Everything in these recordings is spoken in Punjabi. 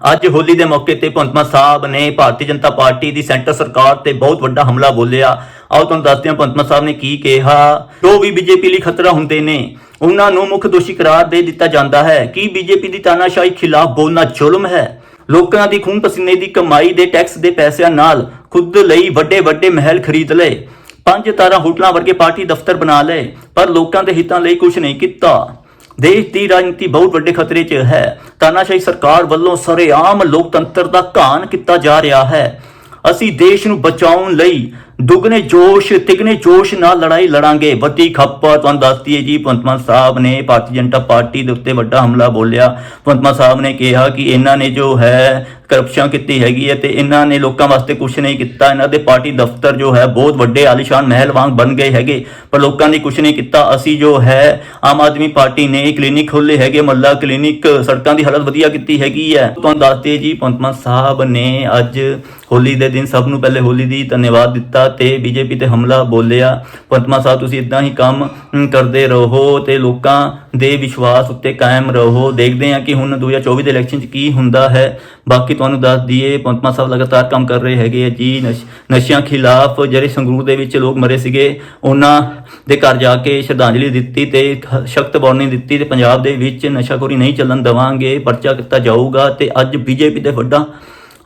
ਅੱਜ ਹੋਲੀ ਦੇ ਮੌਕੇ ਤੇ ਭੰਤਮਾ ਸਾਹਿਬ ਨੇ ਭਾਰਤੀ ਜਨਤਾ ਪਾਰਟੀ ਦੀ ਸੈਂਟਰ ਸਰਕਾਰ ਤੇ ਬਹੁਤ ਵੱਡਾ ਹਮਲਾ ਬੋਲਿਆ। ਆਓ ਤੁਹਾਨੂੰ ਦੱਸਦੇ ਹਾਂ ਭਗਵੰਤ ਸਾਹਿਬ ਨੇ ਕੀ ਕਿਹਾ। ਜੋ ਵੀ ਬੀਜੇਪੀ ਲਈ ਖਤਰਾ ਹੁੰਦੇ ਨੇ, ਉਹਨਾਂ ਨੂੰ ਮੁੱਖ ਦੋਸ਼ੀ ਕਰਾਰ ਦੇ ਦਿੱਤਾ ਜਾਂਦਾ ਹੈ। ਕੀ ਬੀਜੇਪੀ ਦੀ ਤਾਨਾਸ਼ਾਹੀ ਖਿਲਾਫ ਬੋਲਣਾ ਜ਼ੁਲਮ ਹੈ? ਲੋਕਾਂ ਦੀ ਖੂਨ ਪਸੀਨੇ ਦੀ ਕਮਾਈ ਦੇ ਟੈਕਸ ਦੇ ਪੈਸਿਆਂ ਨਾਲ ਖੁਦ ਲਈ ਵੱਡੇ ਵੱਡੇ ਮਹਿਲ ਖਰੀਦ ਲਏ। ਪੰਜ ਤਾਰਾ ਹੋਟਲਾਂ ਵਰਗੇ ਪਾਰਟੀ ਦਫ਼ਤਰ ਬਣਾ ਲਏ, ਪਰ ਲੋਕਾਂ ਦੇ ਹਿੱਤਾਂ ਲਈ ਕੁਝ ਨਹੀਂ ਕੀਤਾ। ਦੇਸ਼ ਦੀ ਰਾਜਨੀਤੀ ਬਹੁਤ ਵੱਡੇ ਖਤਰੇ 'ਚ ਹੈ। ਤਾਨਾਸ਼ਾਹੀ ਸਰਕਾਰ ਵੱਲੋਂ ਸਰੇਆਮ ਲੋਕਤੰਤਰ ਦਾ ਘਾਣ ਕੀਤਾ ਜਾ ਰਿਹਾ ਹੈ। ਅਸੀਂ ਦੇਸ਼ ਨੂੰ ਬਚਾਉਣ ਲਈ ਦੁੱਗਣੇ ਜੋਸ਼ ਤਿਗਣੇ ਜੋਸ਼ ਨਾਲ ਲੜਾਈ ਲੜਾਂਗੇ। ਵੱਡੀ ਖੱਪਾ, ਤੁਹਾਨੂੰ ਦੱਸਦੀ ਹੈ ਜੀ ਪੰਤਮਾ ਸਾਹਿਬ ਨੇ ਭਾਰਤੀ ਜਨਤਾ ਪਾਰਟੀ ਦੇ ਉੱਤੇ ਵੱਡਾ ਹਮਲਾ ਬੋਲਿਆ। ਪੰਤਮਾ ਸਾਹਿਬ ਨੇ ਕਿਹਾ ਕਿ ਇਹਨਾਂ ਨੇ ਜੋ ਹੈ, ਕਰਪਸ਼ਨ ਕੀਤੀ ਹੈਗੀ ਹੈ ਤੇ ਇਹਨਾਂ ਨੇ ਲੋਕਾਂ ਵਾਸਤੇ ਕੁਝ ਨਹੀਂ ਕੀਤਾ। ਇਹਨਾਂ ਦੇ ਪਾਰਟੀ ਦਫ਼ਤਰ ਜੋ ਹੈ, ਬਹੁਤ ਵੱਡੇ ਆਲੀਸ਼ਾਨ ਮਹਿਲ ਵਾਂਗ ਬਣ ਗਏ ਹੈਗੇ, ਪਰ ਲੋਕਾਂ ਨੇ ਕੁਝ ਨਹੀਂ ਕੀਤਾ। ਅਸੀਂ ਜੋ ਹੈ, ਆਮ ਆਦਮੀ ਪਾਰਟੀ ਨੇ ਕਲੀਨਿਕ ਖੋਲੇ ਹੈਗੇ, ਮੱਲਾ ਕਲੀਨਿਕ ਸੜਕਾਂ ਦੀ ਹਾਲਤ ਵਧੀਆ ਕੀਤੀ ਹੈਗੀ ਹੈ। ਤੁਹਾਨੂੰ ਦੱਸਦੇ ਜੀ ਪੰਤਮਾ ਸਾਹਿਬ ਨੇ ਅੱਜ ਹੋਲੀ ਦੇ ਦਿਨ ਸਭ ਨੂੰ ਪਹਿਲੇ ਹੋਲੀ ਦੀ ਧੰਨਵਾਦ ਦਿੱਤਾ ਤੇ ਬੀਜੇਪੀ ਤੇ ਹਮਲਾ ਬੋਲਿਆ। ਪੰਤਮਾ ਸਾਹਿਬ ਤੁਸੀਂ ਇਦਾਂ ਹੀ ਕੰਮ ਕਰਦੇ ਰਹੋ ਤੇ ਲੋਕਾਂ ਦੇ ਵਿਸ਼ਵਾਸ ਉੱਤੇ ਕਾਇਮ ਰਹੋ। ਦੇਖਦੇ ਹਾਂ ਕਿ ਹੁਣ 2024 ਦੇ ਇਲੈਕਸ਼ਨ 'ਚ ਕੀ ਹੁੰਦਾ ਹੈ। ਬਾਕੀ ਤੁਹਾਨੂੰ ਦੱਸ ਦਈਏ ਪੰਤਮਾ ਸਾਹਿਬ ਲਗਾਤਾਰ ਕੰਮ ਕਰ ਰਹੇ ਹੈਗੇ ਆ ਜੀ। ਨਸ਼- ਨਸ਼ਿਆਂ ਖਿਲਾਫ ਜਿਹੜੇ ਸੰਗਰੂਰ ਦੇ ਵਿੱਚ ਲੋਕ ਮਰੇ ਸੀਗੇ, ਉਹਨਾਂ ਦੇ ਘਰ ਜਾ ਕੇ ਸ਼ਰਧਾਂਜਲੀ ਦਿੱਤੀ ਤੇ ਸਖਤ ਵਾਰਨਿੰਗ ਦਿੱਤੀ ਤੇ ਪੰਜਾਬ ਦੇ ਵਿੱਚ ਨਸ਼ਾਖੋਰੀ ਨਹੀਂ ਚੱਲਣ ਦੇਵਾਂਗੇ, ਪਰਚਾ ਕੀਤਾ ਜਾਊਗਾ ਤੇ ਅੱਜ ਬੀਜੇਪੀ ਦੇ ਵੱਡਾ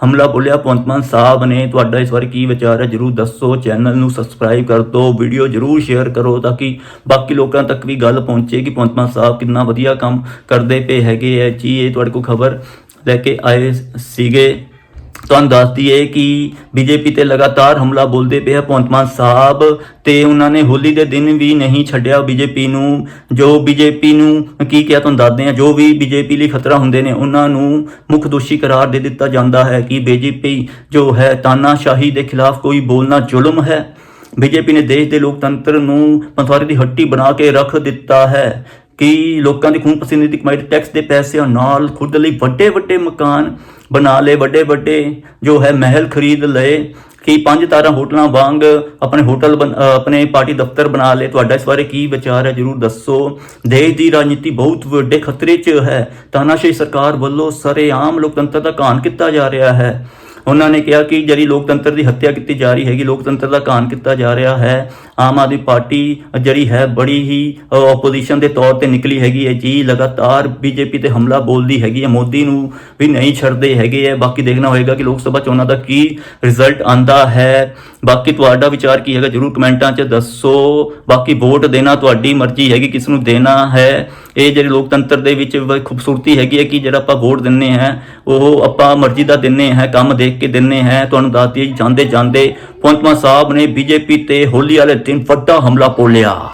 ਹਮਲਾ ਬੋਲਿਆ, ਭਗਵੰਤ ਮਾਨ ਸਾਹਿਬ ਨੇ। ਤੁਹਾਡਾ ਇਸ ਵਾਰ ਕੀ ਵਿਚਾਰ ਹੈ? ਜਰੂਰ ਦੱਸੋ ਚੈਨਲ ਨੂੰ ਸਬਸਕ੍ਰਾਈਬ ਕਰ ਦਿਓ ਵੀਡੀਓ ਜਰੂਰ ਸ਼ੇਅਰ ਕਰੋ ਤਾਂ ਕਿ ਬਾਕੀ ਲੋਕਾਂ ਤੱਕ ਵੀ ਗੱਲ ਪਹੁੰਚੇ ਕਿ ਭਗਵੰਤ ਮਾਨ ਸਾਹਿਬ ਕਿੰਨਾ ਵਧੀਆ ਕੰਮ ਕਰਦੇ ਪਏ ਹੈਗੇ ਹੈ ਜੀ, ਇਹ ਤੁਹਾਡੇ ਕੋਲ ਖਬਰ ਲੈ ਕੇ ਆਏ ਸੀਗੇ। ਤੁਹਾਨੂੰ ਦੱਸ ਦਈਏ ਕਿ ਬੀਜੇਪੀ ਤੇ ਲਗਾਤਾਰ ਹਮਲਾ ਬੋਲਦੇ ਪਏ ਆ ਭਗਵੰਤ ਮਾਨ ਸਾਹਿਬ ਤੇ ਉਹਨਾਂ ਨੇ ਹੋਲੀ ਦੇ ਦਿਨ ਵੀ ਨਹੀਂ ਛੱਡਿਆ ਬੀਜੇਪੀ ਨੂੰ। ਜੋ ਬੀਜੇਪੀ ਨੂੰ ਕੀ ਕਿਹਾ ਤੁਹਾਨੂੰ ਦੱਸਦੇ ਆ, ਜੋ ਵੀ ਬੀਜੇਪੀ ਲਈ ਖਤਰਾ ਹੁੰਦੇ ਨੇ, ਉਹਨਾਂ ਨੂੰ ਮੁੱਖ ਦੋਸ਼ੀ ਕਰਾਰ ਦੇ ਦਿੱਤਾ ਜਾਂਦਾ ਹੈ ਕਿ ਬੀਜੇਪੀ ਜੋ ਹੈ ਤਾਨਾਸ਼ਾਹੀ ਦੇ ਖਿਲਾਫ ਕੋਈ ਬੋਲਣਾ ਜ਼ੁਲਮ ਹੈ। ਬੀਜੇਪੀ ਨੇ ਦੇਸ਼ ਦੇ ਲੋਕਤੰਤਰ ਨੂੰ ਪੰਥਵਾਰੇ ਦੀ ਹੱਟੀ ਬਣਾ ਕੇ ਰੱਖ ਦਿੱਤਾ ਹੈ ਕਿ ਲੋਕਾਂ ਦੀ ਖੂਨ ਪਸੀਨੇ ਦੀ ਕਮਾਈ ਦੇ ਟੈਕਸ ਦੇ ਪੈਸਿਆਂ ਨਾਲ ਖੁਦ ਲਈ ਵੱਡੇ ਵੱਡੇ ਮਕਾਨ ਬਣਾ ਲਏ ਵੱਡੇ ਵੱਡੇ, ਜੋ ਹੈ ਮਹਿਲ ਖਰੀਦ ਲਏ, ਕਿ ਪੰਜ ਤਾਰਾ ਹੋਟਲਾਂ ਵਾਂਗ ਆਪਣੇ ਹੋਟਲ ਬਣ- ਆਪਣੇ ਪਾਰਟੀ ਦਫ਼ਤਰ ਬਣਾ ਲਏ ਤੁਹਾਡਾ ਇਸ ਬਾਰੇ ਕੀ ਵਿਚਾਰ ਹੈ ਜਰੂਰ ਦੱਸੋ। ਦੇਸ਼ ਦੀ ਰਾਜਨੀਤੀ ਬਹੁਤ ਵੱਡੇ ਖਤਰੇ 'ਚ ਹੈ। ਤਾਨਾਸ਼ਾਹੀ ਸਰਕਾਰ ਵੱਲੋਂ ਸਰੇਆਮ ਲੋਕਤੰਤਰ ਦਾ ਘਾਣ ਕੀਤਾ ਜਾ ਰਿਹਾ ਹੈ। ਉਹਨਾਂ ਨੇ ਕਿਹਾ ਕਿ ਜਿਹੜੀ ਲੋਕਤੰਤਰ ਦੀ ਹੱਤਿਆ ਕੀਤੀ ਜਾ ਰਹੀ ਹੈਗੀ, ਲੋਕਤੰਤਰ ਦਾ ਘਾਣ ਕੀਤਾ ਜਾ ਰਿਹਾ ਹੈ। ਆਮ ਆਦਮੀ ਪਾਰਟੀ ਜਿਹੜੀ ਹੈ ਬੜੀ ਹੀ ਆਪੋਜੀਸ਼ਨ ਦੇ ਤੌਰ ਤੇ ਨਿਕਲੀ ਹੈਗੀ ਹੈ ਜੀ। ਲਗਾਤਾਰ ਬੀਜੇਪੀ ਤੇ ਹਮਲਾ ਬੋਲਦੀ ਹੈਗੀ ਹੈ। ਮੋਦੀ ਨੂੰ ਵੀ ਨਹੀਂ ਛੱਡਦੇ ਹੈਗੇ ਹੈ। ਬਾਕੀ ਦੇਖਣਾ ਹੋਏਗਾ ਕਿ ਲੋਕ ਸਭਾ ਚੋਣਾਂ ਦਾ ਕੀ ਰਿਜ਼ਲਟ ਆਂਦਾ ਹੈ। ਬਾਕੀ ਤੁਹਾਡਾ ਵਿਚਾਰ ਕੀ ਹੈਗਾ? ਜਰੂਰ ਕਮੈਂਟਾਂ 'ਚ ਦੱਸੋ। ਬਾਕੀ ਵੋਟ ਦੇਣਾ ਤੁਹਾਡੀ ਮਰਜ਼ੀ ਹੈਗੀ, ਕਿਸ ਨੂੰ ਦੇਣਾ ਹੈ। ਇਹ ਜਿਹੜੇ ਲੋਕਤੰਤਰ ਦੇ ਵਿੱਚ ਖੂਬਸੂਰਤੀ ਹੈਗੀ ਹੈ ਕਿ ਜਿਹੜਾ ਆਪਾਂ ਵੋਟ ਦਿੰਨੇ ਹੈ, ਉਹ ਆਪਾਂ ਮਰਜ਼ੀ ਦਾ ਦਿੰਨੇ ਹੈ, ਕੰਮ ਦੇਖ ਕੇ ਦਿੰਨੇ ਹੈ। ਤੁਹਾਨੂੰ ਦੱਸਦੀ ਦਈਏ ਜਾਂਦੇ ਜਾਂਦੇ ਪਵੰਤਮਾ ਸਾਹਿਬ ਨੇ ਬੀਜੇਪੀ ਤੇ ਹੋਲੀ ਵਾਲੇ ਦਿਨ ਵੱਡਾ ਹਮਲਾ ਬੋਲਿਆ।